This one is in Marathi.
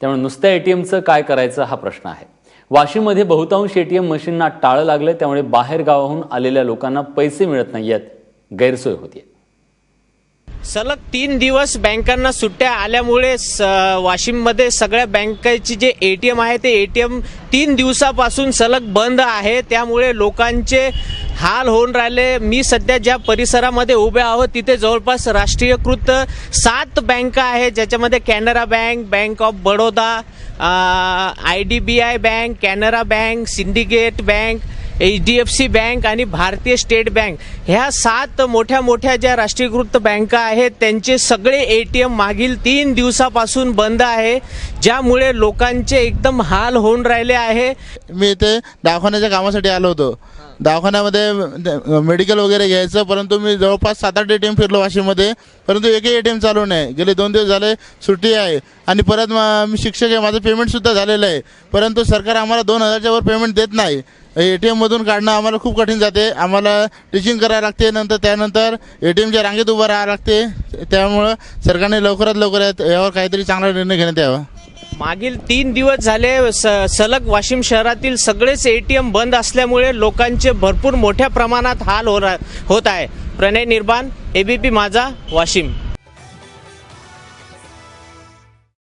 त्यामुळे नुसत्या एटीएमचं काय करायचं हा प्रश्न आहे. वाशिममध्ये बहुतांश एटीएम मशीनना टाळं लागलं त्यामुळे बाहेर गावाहून आलेल्या लोकांना पैसे मिळत नाही आहेत गैरसोय होतीये. सलग तीन दिवस बँकांना सुट्ट्या आल्यामुळे स- वाशिममध्ये सगळ्या बँकेची जे ए टी एम आहे ते ए टी एम तीन दिवसापासून सलग बंद आहे. त्यामुळे लोकांचे हाल होऊन राहिले. मी सध्या ज्या परिसरामध्ये उभे आहोत तिथे जवळपास राष्ट्रीयकृत सात बँका आहेत ज्याच्यामध्ये Canara bank bank of Baroda I D B I bank Canara bank Syndicate bank H D F C bank आणि भारतीय स्टेट बँक. ह्या सात मोठ्या मोठ्या ज्या राष्ट्रीयकृत बँका आहेत त्यांचे सगळे ए टी एम मागील तीन दिवसापासून बंद आहे ज्यामुळे लोकांचे एकदम हाल होऊन राहिले आहे. मी इथे दवाखान्याच्या कामासाठी आलो होतो. दवाखान्यामध्ये मेडिकल वगैरे घ्यायचं परंतु मी जवळपास सात आठ ए टी एम फिरलो वाशिममध्ये परंतु एकही ए टी एम चालू नाही. गेले दोन दिवस झाले सुट्टी आहे. आणि परत मी शिक्षक आहे माझं पेमेंटसुद्धा झालेलं आहे. परंतु सरकार आम्हाला दोन हजारच्या वर पेमेंट देत नाही. ए टी एममधून काढणं आम्हाला खूप कठीण जाते. आम्हाला टीचिंग करायला लागते नंतर त्यानंतर ए टी एमच्या रांगेत उभं राहावं लागते. त्यामुळं सरकारने लवकरात लवकर यावर काहीतरी चांगला निर्णय घेण्यात यावा. मागील तीन दिवस झाले स सलग वाशिम शहरातील सगळेच ए टी एम बंद असल्यामुळे लोकांचे भरपूर मोठ्या प्रमाणात हाल हो रा- होत आहे. प्रणय निर्बाण एबीपी माझा वाशिम.